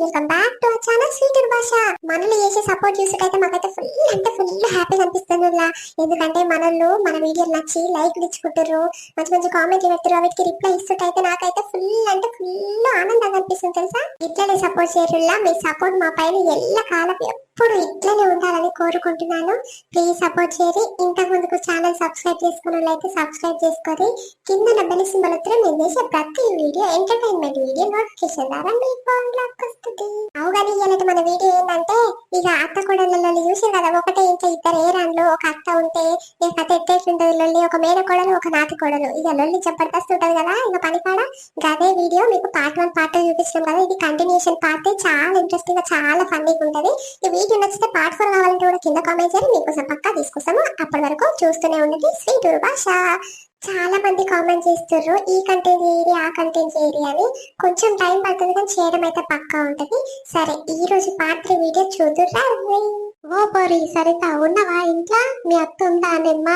Welcome back to our channel sweet భాష మనల్ని చేసే సపోర్ట్ చూసుకైతే మాకైతే ఫుల్ అంటే ఫుల్ హ్యాపీగా అనిపిస్తుంది ఇలా. ఎందుకంటే మనల్ని మన వీడియోలు నచ్చి లైక్ ఇచ్చుకుంటారు మంచి మంచి కామెంట్లు పెడతారు వాటికి రిప్లై ఇస్తుంటే నాకైతే ఫుల్ అంటే ఫుల్ ఆనందంగా అనిపిస్తుంది తెలుసా ఇట్లనే సపోర్ట్ చేయరులా మీ సపోర్ట్ మా పైన ఎల్ల కాలం ఎప్పుడు ఇట్లనే ఉండాలని కోరుకుంటున్నాను ప్లీజ్ సపోర్ట్ చేయరి ఇంతకు ముందుకు ఛానల్ సబ్స్క్రైబ్ చేసుకున్నట్లయితే సబ్స్క్రైబ్ చేసుకొని కింద బెల్ సింబల్ వస్తే నేను చేసే ప్రతి వీడియో ఎంటర్టైన్మెంట్ వీడియో నోటిఫికేషన్ ద్వారా మీ ఫోన్ లాక్ వస్తుంది కానీ ఇలాంటి మన వీడియో ఏంటంటే ఇక అత్త కోడళ్ళలో చూసారు కదా ఒకటే ఇంట్లో ఇద్దరు ఏ రాన్లు ఒక అత్త ఉంటే ఏ కథ ఎట్టేట్లుంటది లొల్లి ఒక మేన కోడలు ఒక నాతి కోడలు. ఇక లొల్లి జబర్దస్త్ ఉంటది కదా ఇక పనికాడ గదే వీడియో మీకు పార్ట్ వన్ పార్ట్ టూ చూపించినాం కదా ఇది కంటిన్యూషన్ పార్ట్ చాలా ఇంట్రెస్టింగ్గా చాలా ఫన్నీగా ఉంటది. ఈ వీడియో నచ్చితే పార్ట్ ఫోర్ కావాలంటే కూడా కింద కామెంట్ చేయాలి మీకోసం పక్కా తీసుకొస్తాము. అప్పటి వరకు చూస్తూనే ఉండండి. స్వీట్ భాష చాలా మంది కామెంట్ చేస్తున్నారు ఈ కంటెంట్ చేయరి ఆ కంటెంట్ చేయరి అని. కొంచెం టైం పడుతుంది కానీ చేయడం అయితే పక్కా ఉంటది. సరే ఈ రోజు పార్ట్ త్రీ వీడియో చూద్దురా. ఓ పోరి సరిత ఉన్నవా ఇంట్లో? మీ అత్త ఉందా నిమ్మ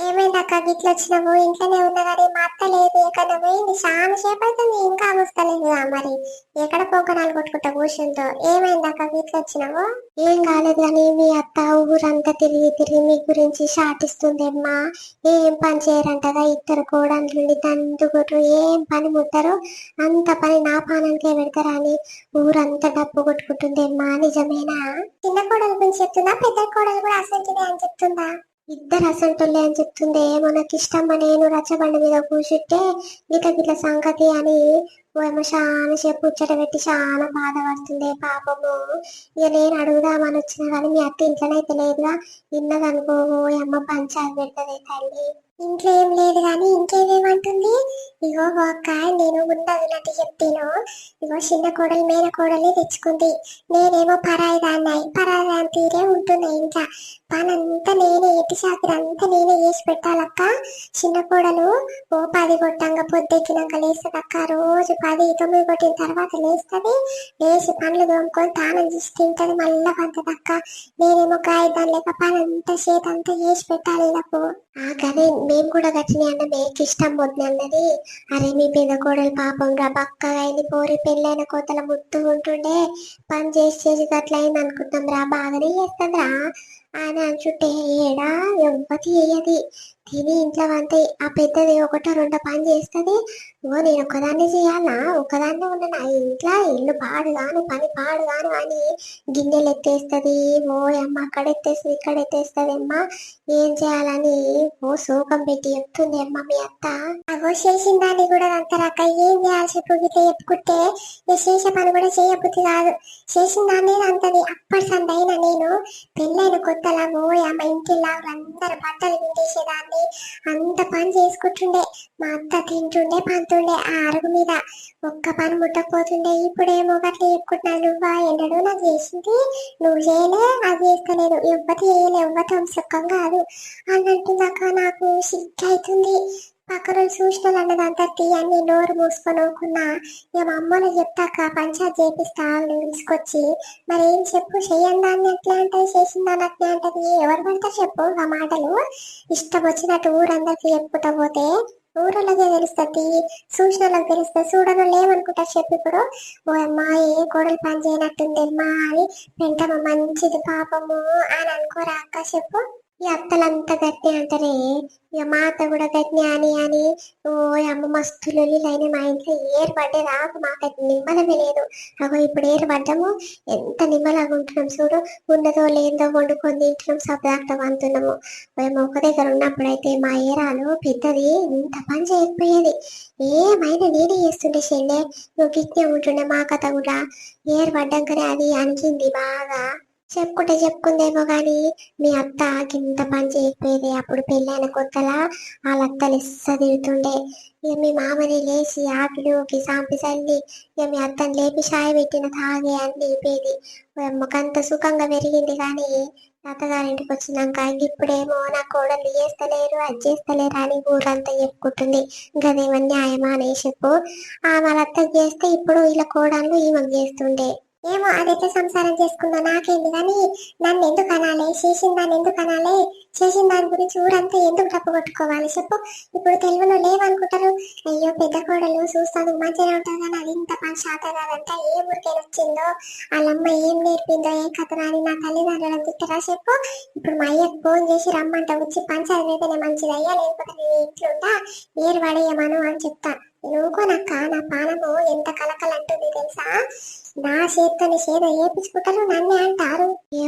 ఏమైంది అక్క గిట్ల వచ్చినావు ఇంట్లోనే ఉన్నా కానీ మా అత్త లేదు ఎక్కడ పోయింది చాలా సేపు అవుతుంది ఇంకా వస్తలేదు మరి. ఎక్కడ పోకనాలు కొట్టుకుంటా కూర్చుంటో? ఏమైంది అక్క గిట్ల వచ్చినావు? ఏం కాలేదు కానీ మీ అత్త ఊరంతా తిరిగి తిరిగి మీ గురించి షాటిస్తుందేమ్మా ఏం పని చేయరంటగా? ఇద్దరు కోడళ్ళు దండుగురు ఏం పని ముట్టరు? అంత పని నా పానానికే పెడతారా అని ఊరంతా డబ్బు కొట్టుకుంటుందేమ్మా? నిజమేనా? చిన్న కోడల గురించి చెప్తుందా? పెద్ద కోడలు కూడా అసంటిదే అని చెప్తుందా? ఇద్దరు అసంటులే అని చెప్తుందే మనకి ఇష్టమ్మ నేను రచ్చబండ మీద కూర్చుంటే గిట్ల గిట్ల సంగతి అని ఏమో చాలా సేపు ముచ్చట పెట్టి చాలా బాధపడుతుందే పాపము. ఇక నేను అడుగుదామని వచ్చిన కానీ మీ అత్త ఇంట్లోనైతే లేదుగా. ఇన్నదనుకో అమ్మ పంచాయతీ పెడతదే తల్లి. ఇంట్లో ఏం లేదు కానీ ఇంకేమేమంటుంది? ఇగో ఒక్క అక్క నేను ఉన్నది నటి చెప్తాను ఇగో చిన్న కోడలు మేన కోడలు తెచ్చుకుంది. నేనేమో పరాయి దాన్ని పరాయి దాని తీరే ఉంటుంది ఇంకా. పనంతా నేనే ఎట్టి చాకరి అంతా నేనే చేసి పెట్టాలక్క. చిన్న కోడలు ఓ పది కొట్టంగా పొద్దెక్కినాక లేస్తుంది అక్క రోజు పది తొమ్మిది కొట్టిన తర్వాత లేస్తుంది. లేచి పండ్లు దోముకొని తానం చేసి తింటది మళ్ళా పంతదక్క అక్క నేనేమో గాయదాన్ లేక పనంతా చేతంతా చేసి పెట్టాలి నాకు అదే మేము కూడా గట్టినే అన్న మీకు ఇష్టం వద్దు అన్నది. అరే మీ పెద్ద కోడలు పాపం రా బక్కగా అయింది పోరి పెళ్ళైన కోతల ముత్తు ఉంటుండే పని చేసి చేసి అట్లా అయింది అనుకుంటాం రా బాగానే చేస్తుందిరా అని చుట్టే ఏడా ఎవ్వతి వేయది తిని ఇంట్లో అంతే ఆ పెద్దది ఒకటో రెండో పని చేస్తుంది. ఓ నేను ఒక్కదాన్ని చేయాలా? ఒక్కదాన్నే ఉన్నాను నా ఇంట్లో ఇల్లు పాడు కాను పని పాడు కాను అని గిన్నెలు ఎత్తేస్తుంది ఓ అమ్మ అక్కడ ఎత్తేస్తుంది ఇక్కడ ఎత్తేస్తుంది అమ్మ. ఏం చేయాలని? ఓ శోకం పెట్టి చెప్తుంది అమ్మ మీ అత్త. అవో చేసిన దాన్ని కూడా అంటారక్క ఏం చేయాల్సి చెప్పు చెప్పుకుంటే? చేసే పని కూడా చేయబుద్ధి కాదు. చేసిన దాన్ని అంటది అప్పటి సందైనా నేను పెళ్ళైన కొత్తలా ఓ అమ్మ ఇంటిలా అందరు బట్టలు పిండేసేదాన్ని. అంత పని చేసుకుంటుండే. మా అత్త తింటుండే పంతుండే ఆ అరుగు మీద. ఒక్క పని ముట్టకపోతుండే. ఇప్పుడేమో గట్ల చెప్పుకుంటున్నాను నువ్వా? ఎండడు నాకు చేసింది నువ్వు చేయలే అది చేస్తలేదు. ఎవ్వతి చేయలే ఎవ్వతం సుఖం కాదు. అన్నట్టుందాక నాకు సిగ్గు అవుతుంది. పక్కనోళ్ళు రోజు అన్నదంతా అన్నది నోరు మూసుకొని ఊరుకున్నా ఇక మా అమ్మని చెప్తాక పంచాయత్ చేపిస్తా వాళ్ళు తీసుకొచ్చి మరి ఏం చెప్పు చెయ్యండి దాన్ని ఎట్లా అంటే చేసిన దాన్ని అట్లా అంటది. ఎవరు పడతారు చెప్పు ఆ మాటలు. ఇష్టం వచ్చినట్టు ఊరందరికీ చెప్పుకుంటా పోతే ఊరలోకే తెలుస్తుంది చూసిన వాళ్ళకి తెలుస్తుంది చూడను లేవనుకుంటారు చెప్పి ఇప్పుడు. ఓ అమ్మా ఏ కోడలు పని చేయనట్టుంది అమ్మా అని వెంటమ్మ మంచిది పాపము అని అనుకోరా అక్క చెప్పు. ఈ అత్తలంతా గట్టి అంటారే ఇక మా అత్త కూడా గట్టి అని అని ఓ అమ్మ మస్తు లొల్లిలైన మా ఇంట్లో ఏరు పడ్డే రాకు మాకైతే నిమ్మలమే లేదు. అగో ఇప్పుడు ఏరు ఎంత నిమ్మలాగా ఉంటున్నాం చూడు ఉన్నదో లేదో వండుకొని తింటున్నాం సబ్దాక్తం అంటున్నాము మేము ఒక దగ్గర ఉన్నప్పుడైతే మా ఏరాలు పెద్దది ఇంత పని చేయకపోయేది. ఏమైనా నేనే చేస్తుండే చెల్లె నువ్వు గిట్నే ఉంటుండే మా కథ కూడా. ఏరు పడ్డాకనే అది అనిచింది బాగా. చెప్పుకుంటే చెప్పుకుందేమో గాని మీ అత్త గింత పని చేయకపోయేది. అప్పుడు పెళ్ళైన కొత్తలా వాళ్ళ అత్తలు ఇస్స తిరుగుతుండే ఇక మీ మామని లేచి ఆకిలోకి సాంపి చల్లి ఇక మీ అత్తని లేపి షాయి పెట్టిన తాగే అని లేపేది ముఖంత సుఖంగా పెరిగింది కానీ అత్తగారింటికి వచ్చినాక ఇప్పుడేమో నా కోడలు చేస్తలేరు అది చేస్తలేరు అని ఊరంతా చెప్పుకుంటుంది. గదేమో న్యాయమా అనే చెప్పు. ఆ వాళ్ళ అత్తకి చేస్తే ఇప్పుడు ఇలా కోడళ్ళు ఈమెకు చేస్తుండే. ఏమో అదైతే సంసారం చేసుకుందో నాకేంది కానీ నన్ను ఎందుకు అనాలి? చేసిన దాన్ని ఎందుకు అనాలి? చేసిన దాని గురించి ఊరంతా ఎందుకు తప్పు కొట్టుకోవాలి చెప్పు? ఇప్పుడు తెలుగులో లేవనుకుంటారు. అయ్యో పెద్ద కోడలు చూస్తాను మంచిగా ఉంటుంది కానీ అది ఇంత పని శాత కాదంట ఏ ఊరికే వచ్చిందో? వాళ్ళమ్మ ఏం నేర్పిందో ఏ కథ అని నా తల్లిదండ్రులను తిట్టరా చెప్పు? ఇప్పుడు మా అయ్యకు ఫోన్ చేసి రమ్మంట వచ్చి పంచాయతీ అయితేనే మంచిది. అయ్యా లేకపోతే నేను ఇంట్లో ఉంటా ఏరు పడేయమను అని చెప్తాను నువ్వుకోనక్క నా పానము ఎంత కలకలంటుంది తెలుసా? నా చేత్తోని చేద ఏపించుకుంటారు నన్నే అంటారు. ఏ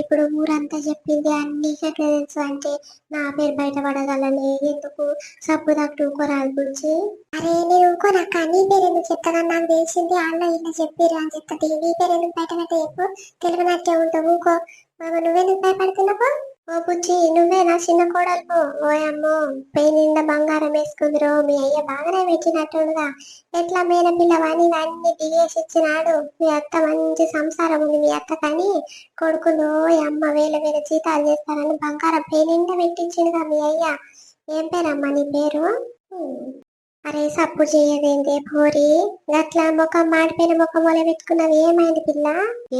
ఇప్పుడు ఊరంతా చెప్పింది అన్ని ఎట్లా తెలుసు అంటే నా పేరు బయటపడగలని ఎందుకు? సబ్బు తట్టు ఊకోరాలు గురించి. అరే నేను ఊకోనక్క నీ పేరు ఎందుకు చెప్తానని నాకు తెలిసింది. అన్న ఇలా చెప్పిర్రు అని చెప్తుంది నీ పేరు ఎందుకు బయట పెట్ట చెప్పు తెలుగునట్టే ఉంటావు ఊకో మామ నువ్వెందుకు భయపడుతున్నావు? ఓ బుజ్జి నువ్వేనా చిన్న కోడలు ఓయమ్మో పై నిండా బంగారం వేసుకుందిరో. మీ అయ్య బాగానే పెట్టినట్టుగా ఎట్లా మేన పిల్లవాని అన్ని దిగేసి ఇచ్చినాడు? మీ అత్త మంచి సంసారం ఉంది మీ అత్త కానీ కొడుకులు ఓ అమ్మ వేల వేల జీతాలు చేస్తారని బంగారం పై నిండా పెట్టించిందిగా మీ అయ్య. ఏం పేరమ్మా నీ పేరు? అరే సప్పు చేయదేందే భోరి? గట్లా ముఖం మాడిపోయిన ముఖం మొల పెట్టుకున్నది ఏమైంది పిల్ల?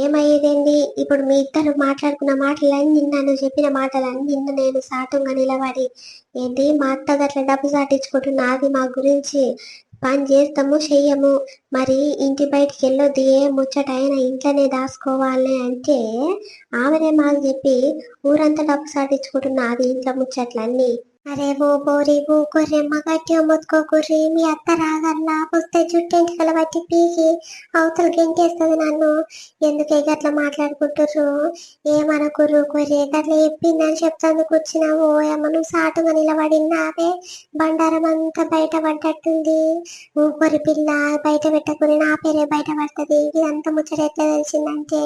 ఏమయ్యేదేంది ఇప్పుడు మీ ఇద్దరు మాట్లాడుకున్న మాటలన్నీ నన్ను చెప్పిన మాటలన్నీ నిన్ను నేను సాటంగా నిలబడి ఏంటి? మా అత్త గట్ల డబ్బు సాటించుకుంటున్నది మా గురించి పని చేస్తాము చెయ్యము. మరి ఇంటి బయటికి వెళ్ళొద్దు ఏ ముచ్చట అయినా ఇంట్లోనే దాచుకోవాలి అంటే ఆమెనే మాకు చెప్పి ఊరంతా డబ్బు సాటించుకుంటున్నది ఇంట్లో ముచ్చట్లన్నీ. అరే ఓ బోరి ఓ కొర్రెమ్మ ముత్కో కుర్రి. మీ అత్త రాగల్లా వస్తే జుట్టు ఎంటికల బట్టి పీకి అవతల గెంటేస్తుంది నన్ను. ఎందుకే గట్లా మాట్లాడుకుంటుర్రు? ఏమనకుర్రు కొర్రె? గట్లా చెప్పిందని చెప్తాను కూర్చున్నావు ఏమను సాటుగా నిలబడినావే బండారం అంతా బయట పడ్డట్టుంది. ఊకొరి పిల్ల బయట పెట్టకుని నా పేరే బయట పడుతుంది. ఇదంతా ముచ్చట ఎట్లా తెలిసిందంటే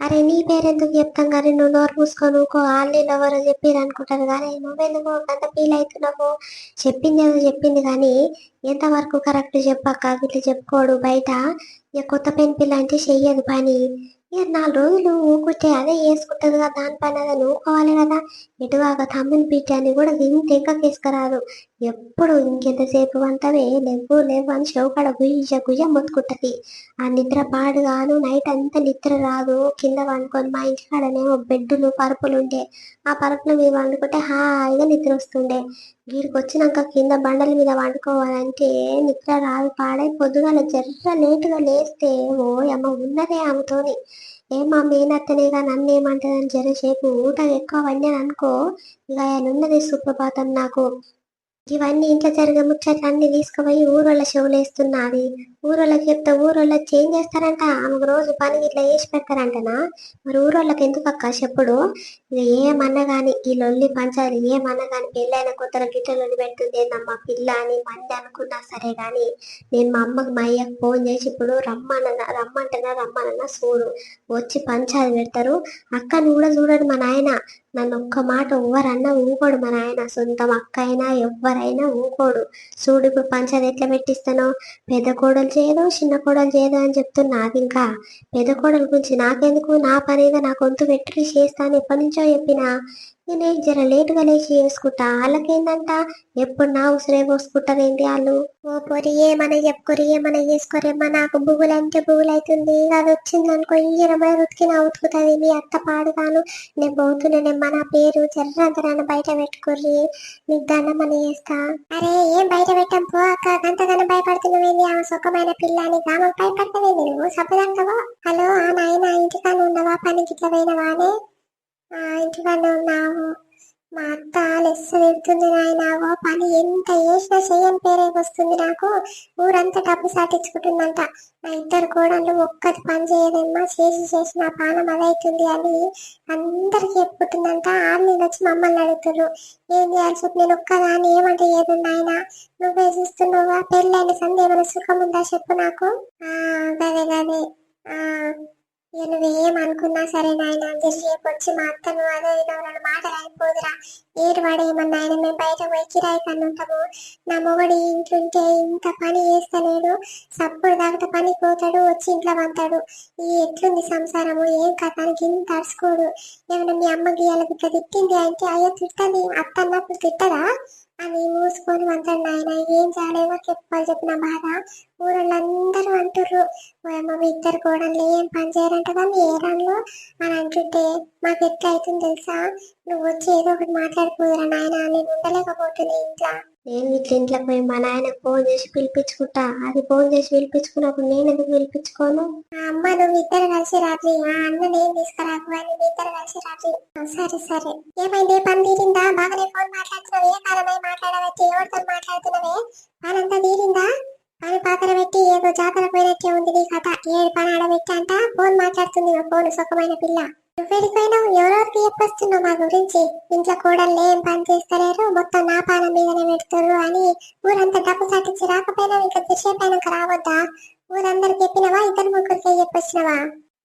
అరే నీ పేరెందుకు చెప్తాం? కానీ నువ్వు నోరు మూసుకొని ఊకో వాళ్ళు ఎవరో చెప్పారు అనుకుంటారు. కానీ నువ్వెందుకు అంత ఫీల్ అవుతున్నావు? చెప్పింది ఏదో చెప్పింది కానీ ఎంతవరకు కరెక్ట్ చెప్పక్క? ఇట్లా చెప్పుకోడు బయట. ఇక కొత్త పెన్ పిల్ల అంటే చెయ్యదు పని. ఇక నాలుగు రోజులు ఊకుంటే అదే వేసుకుంటుంది కదా దానిపైన అదే నూకోవాలి కదా. ఎటువాగా తమ్ముని బిడ్డ అని కూడా దీన్ని ఎక్కకేసుకురాదు ఎప్పుడు ఇంకెంతసేపు అంతవే లేవు లేవు అని చౌకాడ గుయ్య గుయ్య మొత్తుకుంటది. ఆ నిద్ర పాడుగాను నైట్ అంతా నిద్ర రాదు. కింద వండుకొని మా ఇంటి కాడనేమో బెడ్డులు పరుపులు ఉండే ఆ పరుపులు మీద వండుకుంటే హాయిగా నిద్ర వస్తుండే వీడికి వచ్చినాక కింద బండల మీద వండుకోవాలంటే నిద్ర రాదు పాడై పొద్దుగాల జర్ర లేటుగా లేస్తే ఓ అమ్మ ఉన్నదే ఆమెతోని. ఏమా మేనత్తనేగా నన్ను ఏమంటదని జరసేపు ఊట ఎక్కువ వండాను అనుకో ఇక ఆయన ఉన్నది సుప్రభాతం నాకు. ఇవన్నీ ఇంట్లో జరిగే ముచ్చట్లన్నీ తీసుకుపోయి ఊరోళ్ళ చెవులేస్తున్నది ఊరోళ్ళకి చెప్తే ఊరోళ్ళ చేంజ్ చేస్తారంట? ఆమెకు రోజు పని ఇట్లా వేసి పెడతారంటనా? మరి ఊరోళ్ళకి ఎందుకు అక్క చెప్పుడు? ఇక ఏమన్నా కానీ ఈ లొల్లి పంచాలి ఏమన్నా కానీ పెళ్ళైన కొత్తల గిట్ల పెడుతుంది. ఏందమ్మా పిల్ల అని మంది అనుకున్నా సరే కానీ నేను మా అమ్మకి మా అయ్యకి ఫోన్ చేసి ఇప్పుడు రమ్మనన్నా రమ్మంటున్నా రమ్మనన్నా చూడు వచ్చి పంచాలు పెడతారు. అక్కని కూడా చూడండి మా నాయన. నన్ను ఒక్క మాట ఎవ్వరన్నా ఊకోడు మా నాయన. సొంతం అక్క అయినా ఎవ్వరైనా ఊకోడు. చూడు ఇప్పుడు పంచాలు ఎట్లా పెట్టిస్తానో? పెద్ద కోడలు చేయదు చిన్న కోడలు చేయదు అని చెప్తున్నా అది ఇంకా పెద్ద కోడలు గురించి నాకెందుకు? నా పనిగా నా గొంతు పెట్టి చేస్తాను ఎప్పటి నుంచో చెప్పినా. నేను జర లేటుగా లేచి చేసుకుంటా వాళ్ళకేందంట? ఎప్పుడు నా ఉసిరే పోసుకుంటారేంటి వాళ్ళు? ఓ పొరి ఏమన్నా చెప్పుకోరు ఏమన్నా చేసుకోరేమ్మా నాకు బుగులు అంటే బుగులు అవుతుంది అది వచ్చింది అనుకో ఈరమై ఉతికిన ఉతుకుతుంది. మీ అత్త పాడుగాను నేను పోతున్నానేమ్మా నా పేరు జర్రంతరాన్ని బయట పెట్టుకుర్రి. మీకు దండమని చేస్తా. అరే ఏం బయట పెట్టాం? పో అక్క. అంతగానో భయపడుతున్నావేంది ఆమె సుఖమైన పిల్ల అని ఆమె భయపడతావేంది నువ్వు? సబ్బుదంటవా హలో ఆ నాయన ఇంటికాను ఉన్నవా? పనికి ఇట్లా పోయినవానే? ఆ ఉన్నావు మా అత్త లెస్సు పెడుతుంది నాయనావో పని ఎంత చేసినా చేయని పేరే వస్తుంది నాకు. ఊరంతా డబ్బు సాటించుకుంటుందంట. నా ఇద్దరు కోడళ్ళు ఒక్కటి పని చేయదమ్మా చేసి చేసి నా పానం అదైతుంది అని అందరికి చెప్పుకుంటుందంట. ఆరు వచ్చి మమ్మల్ని అడుగుతున్నారు ఏం చేయాలి చెప్పి నేను ఒక్కదాన్ని ఏమంటే ఏది నాయన. నువ్వే చూస్తున్నావా? పెళ్ళైన సందే సుఖం ఉందా చెప్పు నాకు? ఆ గదే గదే. ఆ ఇక నువ్వేం అనుకున్నా సరే నాయన జరిసేపు వచ్చి మా అత్తను అదో ఇదో రెండు మాటలు అయిపోదురా ఏడు వాడేమన్నా ఆయన మేము బయట పోయి కిరాయి కన్నుంటాము నా మొగడు ఇంట్లుంటే ఇంత పని చేస్తలేడు. సప్పుడు దాకా పని పోతాడు వచ్చి ఇంట్లో పంతాడు ఈ ఎట్లుంది సంసారము? ఏం కథానికి ఇంత అరుచుకోడు ఏమైనా మీ అమ్మ గీయాలకు ఇట్లా తిట్టింది అంటే అయ్యో తిట్టది అత్త అన్నప్పుడు తిట్టదా? అని మూసుకొని అంటాడు నాయన. ఏం చేయలేమో చెప్పాలి చెప్పిన బాధ. ఊరోళ్ళందరూ అంటుర్రు. మా ఇద్దరు కోడళ్ళు ఏం పని చేయరంటగా మీ ఏరాన్లో అని అంటుంటే మాకు ఎట్లా అవుతుంది తెలుసా? నువ్వు వచ్చి ఏదో ఒకటి మాట్లాడుకోదురా నాయన నేను ఉండలేకపోతున్నా ఇంట్లో. నేను ఇట్లా ఇంట్లోకి పోయి మా నాయనకు ఫోన్ చేసి పిలిపించుకుంటా? అది ఫోన్ చేసి పిలిపించుకున్నప్పుడు నేను ఎందుకు పిలిపించుకోను? అమ్మ నువ్వు ఇద్దరు కలిసి రాత్రి ఆ అన్న నేను తీసుకురాకు అని ఇద్దరు కలిసి రాత్రి. సరే సరే. ఏమైంది? పని తీరిందా? బాగానే ఫోన్ మాట్లాడుతున్నావు ఏ కాలమై మాట్లాడవచ్చు? ఎవరితో మాట్లాడుతున్నావే? పనంతా తీరిందా? పని పాత్ర పెట్టి ఏదో జాతర పోయినట్టే ఉంది నీ కథ. ఏడు పని ఆడబెట్టి ఫోన్ మాట్లాడుతుంది నా ఫోన్ సుఖమైన పిల్ల. నువ్వెడిపోయినావు ఎవరెవరికి చెప్పొస్తున్నావు మా గురించి? ఇంట్లో కోడళ్ళు ఏం పని చేస్తలేరు? మొత్తం నా పానం మీదనే పెడతారు అని ఊరంతా డబ్బు సాటించి రాకపోయినా ఇంకా తిరిసేపోయినాక రావద్దా? ఊరందరు చెప్పినవా? ఇద్దరు ముగ్గురికే చెప్పొచ్చినవా?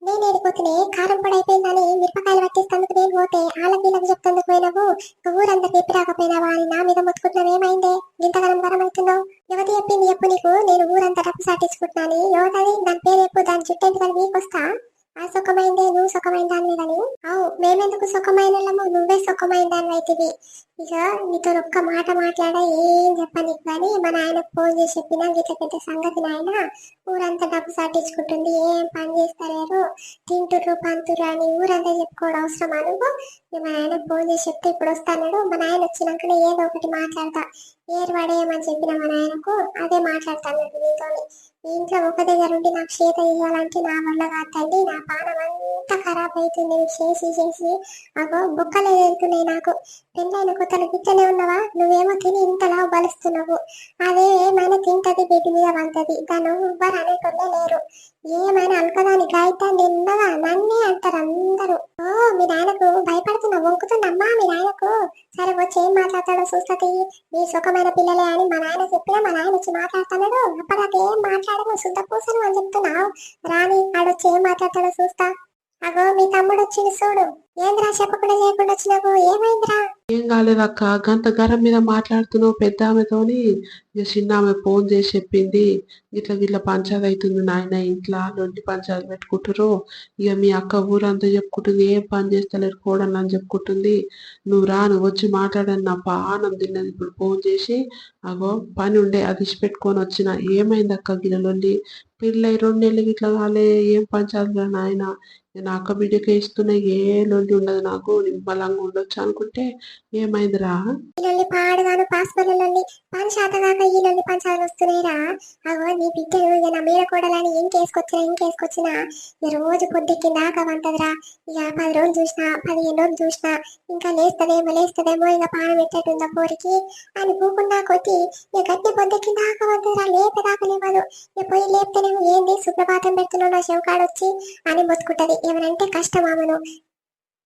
నేను ఏడిపోతున్నా కారం పొడి అయిపోయిందని మిరపకాయలు పట్టేస్తందుకు నేను పోతే వాళ్ళకి వీళ్ళకి చెప్తందుకు పోయినావు ఇంకా ఊరందరికి రాకపోయినావా అని నా మీద ముట్టుకుంటున్నావు ఏమైందే? ఇంతగానం గరం అవుతున్నావు యువతి చెప్పింది చెప్పు నీకు? నేను ఊరంతా డబ్బు సాటించుకుంటున్నాను. యువతది దాని పేరు చెప్పు దాని చుట్టూ ఎందుకని మీకు వస్తా ఆ సుఖమైందే నువ్వు సుఖమైన దాని కానీ? అవు మేమెందుకు సుఖమైన నువ్వే సుఖమైన దాని ఇక నీతో ఒక్క మాట మాట్లాడా ఏం చెప్పని కానీ మా నాయనకు ఫోన్ చేసి చెప్పినా గిట్ల పెద్ద సంగతి నాయన ఊరంతా డబ్బు సాటించుకుంటుంది. ఏం పని చేస్తలేరు? తింటుర్రు పంతురు అని ఊరంతా చెప్పుకోవడం అవసరమా నువ్వు? ఇక మా నాయనకు ఫోన్ చేసి చెప్తే ఇప్పుడు వస్తాడు మా నాయన వచ్చినాకనే ఏదో ఒకటి మాట్లాడతా. ఏర్వాడేయమని చెప్పిన మా నాయనకు అదే మాట్లాడతాను నీతోని. ఇంట్లో ఒక దగ్గర ఉండి నాకు చేత ఇవ్వాలంటే నా వల్ల కాదండి. నా పానం అంతా ఖరాబ్ అవుతుంది చేసి చేసి. అగో బొక్కలే వెళ్తున్నాయి నాకు. పెళ్ళైన కొత్తలు గిట్టనే ఉన్నావా? నువ్వేమో తిని ఇంతలా బలుస్తున్నావు అదే ఏమైనా తింటది బిడ్డ మీద వంతది. దాని ఎవ్వరు అనేటోళ్ళే లేరు. ఏమైనా అనుకోదాని గాయతా నిన్నగా నన్నే అంటారు అందరూ. ఓ మీ నాయనకు భయపడుతున్నా వంకుతుందమ్మా మీ నాయనకు. సరే వచ్చి ఏం మాట్లాడతాడో చూస్తుంది మీ సుఖమైన పిల్లలే అని మా నాయన చెప్పినా మా నాయన వచ్చి మాట్లాడుతున్నాడు అప్పటిదాకా ఏం మాట్లాడను శుద్ధ పూసను అని చెప్తున్నావు. రాని ఆడొచ్చి ఏం మాట్లాడతాడో చూస్తా అగో మీ తమ్ముడు వచ్చి చూడు. ఏంద్రా చెప్పకుండా చేయకుండా వచ్చినావు? ఏమైందిరా? ఏం కాలేదక్క? గంత గరం మీద మాట్లాడుతున్నావు పెద్ద ఆమెతోని ఇక చిన్న ఆమె ఫోన్ చేసి చెప్పింది. ఇట్లా గిట్ల పంచాయతీ అవుతుంది నాయన ఇంట్లో లొండి పంచాయతీ పెట్టుకుంటారు ఇక మీ అక్క ఊరంతా చెప్పుకుంటుంది. ఏం పని చేస్తలేరు కోడలు అని చెప్పుకుంటుంది. నువ్వు రా నువ్వు వచ్చి మాట్లాడని నా పానం తిన్నది. ఇప్పుడు ఫోన్ చేసి అగో పని ఉండే అది పెట్టుకొని వచ్చిన. ఏమైంది అక్క గిన్నెలొల్లి పిల్లై రెండు నెలలకి ఇట్లా కాలే ఏం పంచాలి నాయన. నేను అక్క బిడ్డకే ఇస్తున్నా ఏ లొల్లి ఉండదు నాకు నిమ్మలంగా ఉండొచ్చు అనుకుంటే ఏమైందిరా? ఈలొల్లి పాడుగాను పాస్పల్లొల్లి పని శాతగాక ఈలొల్లి పంచాలు వస్తున్నాయిరా. అగో నీ బిడ్డలు ఇంకేసుకొచ్చినా ఇంకేసుకొచ్చినా ఇక రోజు పొద్దుకి దాకా వంటదిరా. ఇక పది రోజులు చూసినా పదిహేను రోజులు చూసినా ఇంకా లేస్తుందేమో లేస్తుందేమో ఇక పానం ఎట్టేటుందా పోరికి. అని పూకుండా కొట్టి ఇక గట్టి పొద్దుకి దాకా వంటదిరా లేపే దాకా లేవదు ఇక పోయి లేపితేనేమో ఏంది సుప్రభాతం పెడుతున్నావు నా చెవుకాడొచ్చి అని మొత్తుకుంటది. ఏమనంటే కష్టం ఆమెను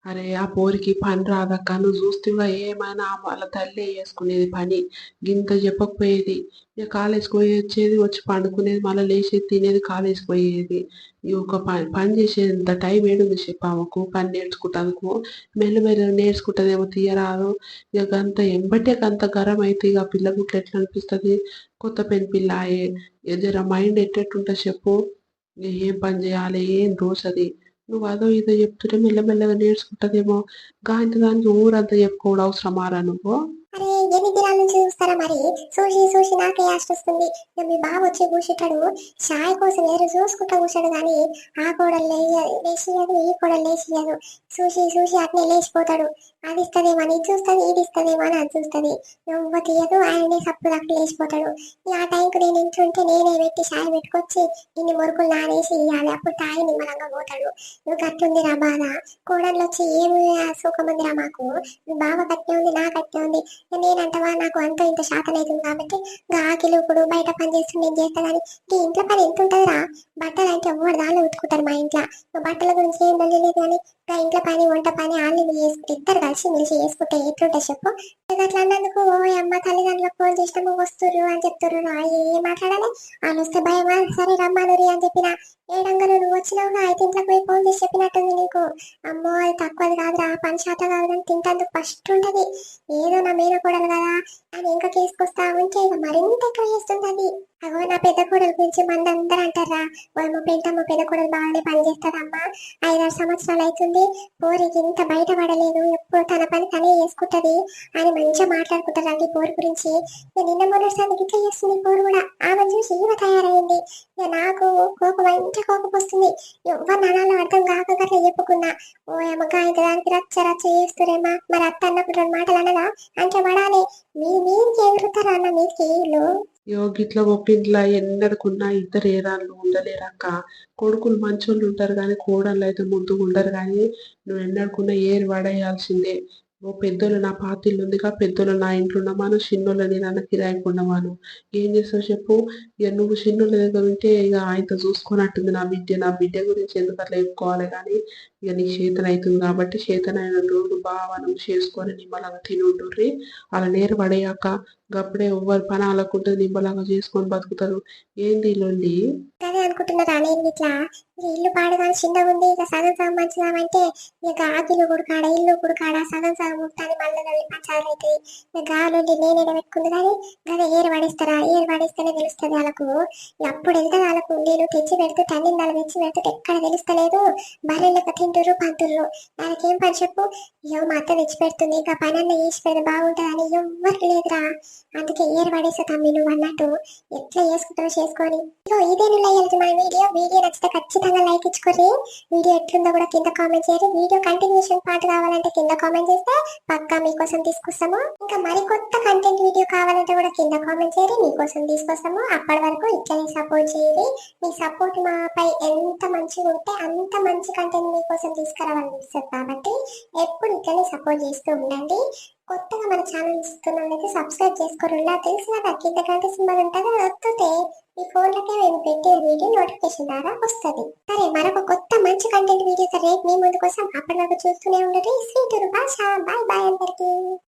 అరే ఆ పోరికి పని రాదక్క. నువ్వు చూస్తేవా ఏమైనా వాళ్ళ తల్లి వేసుకునేది పని. గింత చెప్పకపోయేది. ఇక కాలేజ్కి పోయి వచ్చేది వచ్చి పండుకునేది మళ్ళీ లేచి తినేది కాలేజ్కి పోయేది. ఒక పని పని చేసేంత టైం ఏడుంది చెప్పామకు పని నేర్చుకుంటానుకు మెల్లమెల్ల నేర్చుకుంటదేమో తీయరాదు. ఇక అంత ఎంబటే అంత గరం అయితే ఇక పిల్ల గుట్లు ఎట్లా అనిపిస్తుంది? కొత్త పెన్ పిల్ల ఆయే జర మైండ్ ఎట్టెట్టుంటుంది చెప్పు. ఏం పని చేయాలి? ఏం దోసది నువ్వు అదో ఇదో చెప్తుంటే మెల్లమెల్లగా నేర్చుకుంటదేమో. గాంటి దానికి ఊరంతా చెప్పుకోవడం అవసరమారా నువ్వు? అరే ఎన్ని దినాల నుంచి చూస్తారా మరి? చూసి చూసి నాకే యాస్ట్ వస్తుంది. ఇక మీ బావ వచ్చి కూర్చుంటాడు. చాయ్ కోసం ఎదురు చూసుకుంటా కూర్చాడు కానీ ఆ కోడలు లేచియదు ఈ కోడలు లేచియదు. చూసి చూసి అట్నే లేచిపోతాడు. అది ఇస్తదేమో అని ఇది చూస్తుంది ఇది ఇస్తదేమో అని అది చూస్తుంది. నువ్వు తీయదు ఆయనే సప్పు అక్కడ లేచిపోతాడు. ఆ టైంకు నేను ఇంట్లో ఉంటే నేనే పెట్టి చాయ్ పెట్టుకొచ్చి ఇన్ని మురుకులు నానేసి ఇవ్వాలి అప్పుడు తాయి నిమ్మలంగా పోతాడు. నువ్వు కట్టుంది రా బాధ. కోడళ్ళు వచ్చి ఏమి సుఖం ఉందిరా మాకు? బావ కట్టే ఉంది నా కట్టే ఉంది. నేనంటవా నాకు అంత ఇంత శాతం అవుతుంది కాబట్టి గాకిలు ఇప్పుడు బయట పని చేస్తుంది నేను చేస్తా ఈ ఇంట్లో పని ఎంత ఉంటుందిరా బట్టలు అంటే ఎవరు దాన్ని ఉతుకుతారు మా ఇంట్లో? బట్టల గురించి ఏం తెలియలేదు కానీ ఇంకా ఇంట్లో పని వంట పని వాళ్ళు ఇద్దరు కలిసి మెలిసి చేసుకుంటే ఎట్లుంటే చెప్పు? అట్లా అన్నందుకు ఓ అమ్మ తల్లిదండ్రులకు ఫోన్ చేసినాము వస్తుర్రు అని చెప్తుర్రు. ఆ, ఏం మాట్లాడాలి? వాళ్ళు వస్తే భయమా సరే రమ్మనురి అని చెప్పిన. ఏడంగలు నువ్వు వచ్చినావుగా అయితే ఇంట్లో పోయి ఫోన్ చేసి చెప్పినట్టుంది నీకు. అమ్మో అది తక్కువది కాదురా. పని శాతం కాదు కానీ తింటందుకు ఫస్ట్ ఉంటది. ఏదో నా మీద కూడా కదా అని ఇంకా కేసుకొస్తా ఉంటే ఇక మరింత ఎక్కువ చేస్తుంది అది అగో నా పెద్ద కూడల గురించి మంది అందరూ అంటారా ఓ పెంటమ్మ పెద్ద కూడలు బాగానే పని చేస్తారమ్మా ఐదారు సంవత్సరాలు అవుతుంది. పోరికి ఇంత బయట పడలేదు ఎప్పుడు తన పని తనే చేసుకుంటది. అని మంచిగా మాట్లాడుకుంటారండి పోరు గురించి. నిన్న మొదటిసారి ఇట్లా చేస్తుంది పోరు కూడా. ఆమె చూసి ఈమె తయారైంది. ఇక నాకు కోపం మంచి కోపం వస్తుంది. ఎవరు నాణాలు అర్థం కాక అట్లా చెప్పుకున్నా. ఓ అమ్మగా ఇంక దానికి రచ్చ రచ్చ చేస్తురేమా? మరి అత్త అన్నప్పుడు రెండు మాటలు అనగా అంటే పడాలి. మీ మీరికి ఎగురుతారా అన్న మీకు వీళ్ళు యో గిట్ల ఒప్పింట్లా ఎన్నడకున్నా ఇద్దరు ఏరాళ్ళు ఉండలేరక్క. కొడుకులు మంచోళ్ళు ఉంటారు కానీ కోడళ్ళు అయితే ముందుకు ఉండరు కానీ నువ్వు ఎన్నడకున్నా ఏరు పడేయాల్సిందే. ఓ పెద్దోళ్ళు నా పాతిల్లు ఉందిగా పెద్దోళ్ళు నా ఇంట్లో ఉన్నమాను చిన్నోళ్ళని నన్ను కిరాయికి ఏం చేస్తావు చెప్పు? ఇక నువ్వు చిన్నోళ్ళ దగ్గర ఉంటే ఇక ఆయనతో చూసుకున్నట్టుంది నా బిడ్డ. నా బిడ్డ గురించి ఎందుకు అట్లా చెప్పుకోవాలి కానీ ఇక నీ చేతన కాబట్టి చేతన అయిన రోజు బాగా చేసుకొని నిమ్మలంగా తిని అలా నేరు పడేయాక గప్పుడే ఎవ్వరు పని అలాకుంటే నిమ్మలంగా చేసుకొని బతుకుతారు. ఏంది ఈ లొల్లి? అదే అనుకుంటున్నారా నేను ఇట్లా ఇల్లు పాడగా చిన్నగా ఉంది ఇక సగం సగం మంచిదామంటే ఇక ఆకిలు కుడుకాడ ఇల్లు కుడుకాడ సగం సగం ఉంటుంది మళ్ళీ నవ్వి పంచాలు అవుతాయి ఇక గాలుండి నేను ఎడ పెట్టుకుంది. కానీ గదే ఏరు పడేస్తారా? ఏరు పడేస్తేనే తెలుస్తుంది వాళ్ళకు. అప్పుడు వెళ్తే వాళ్ళకు నేను తెచ్చి పెడితే తల్లిని వాళ్ళు తెచ్చి పెడితే ఎక్కడ తెలుస్తలేదు. బర్రెళ్ళక తింటారు పంతులు. వాళ్ళకేం పని చెప్పు? ఇయో మా అత్త తెచ్చి పెడుతుంది ఇంకా పని అన్న చేసి పెడితే బాగుంటుందని ఎవ్వరికి లేదురా. అందుకే ఏరు పడేసా తమ్మి నువ్వు అన్నట్టు. ఎట్లా చేసుకుంటారో చేసుకొని. ఇగో ఇదే నువ్వు మన వీడియో. వీడియో నచ్చితే ఖచ్చితంగా లైక్ ఇచ్చుకోరి వీడియో ఎట్లుందో కూడా కింద కామెంట్ చేయరు వీడియో కంటిన్యూషన్ పార్ట్ కావాలంటే కింద కామెంట్ చేస్తే పక్కా మీకోసం తీసుకొస్తాము. ఇంకా మరి కొత్త కంటెంట్ వీడియో కావాలంటే కూడా కింద కామెంట్ చేయరు మీకోసం తీసుకొస్తాము. అప్పటి వరకు ఇట్లనే సపోర్ట్ చేయరు మీ సపోర్ట్ మాపై ఎంత మంచిగా ఉంటే అంత మంచి కంటెంట్ మీకోసం తీసుకురావాలనిపిస్తుంది కాబట్టి ఎప్పుడు ఇట్లనే సపోర్ట్ చేస్తూ ఉండండి. కొత్తగా మన ఛానల్ ఇస్తున్నట్లయితే సబ్స్క్రైబ్ చేసుకోరు. ఇలా తెలిసిన కింద గంట సింబల్ ఉంటుంది. అది వస్తుంటే ఈ ఫోన్లకే మేము పెట్టే వీడియో నోటిఫికేషన్ ద్వారా వస్తుంది. సరే మరొక కొత్త మంచి కంటెంట్ వీడియోతో రేపు మీ ముందు కోసం అప్పటి వరకు చూస్తూనే ఉండండి. స్వీట్ భాష బాయ్ బాయ్ అందరికీ.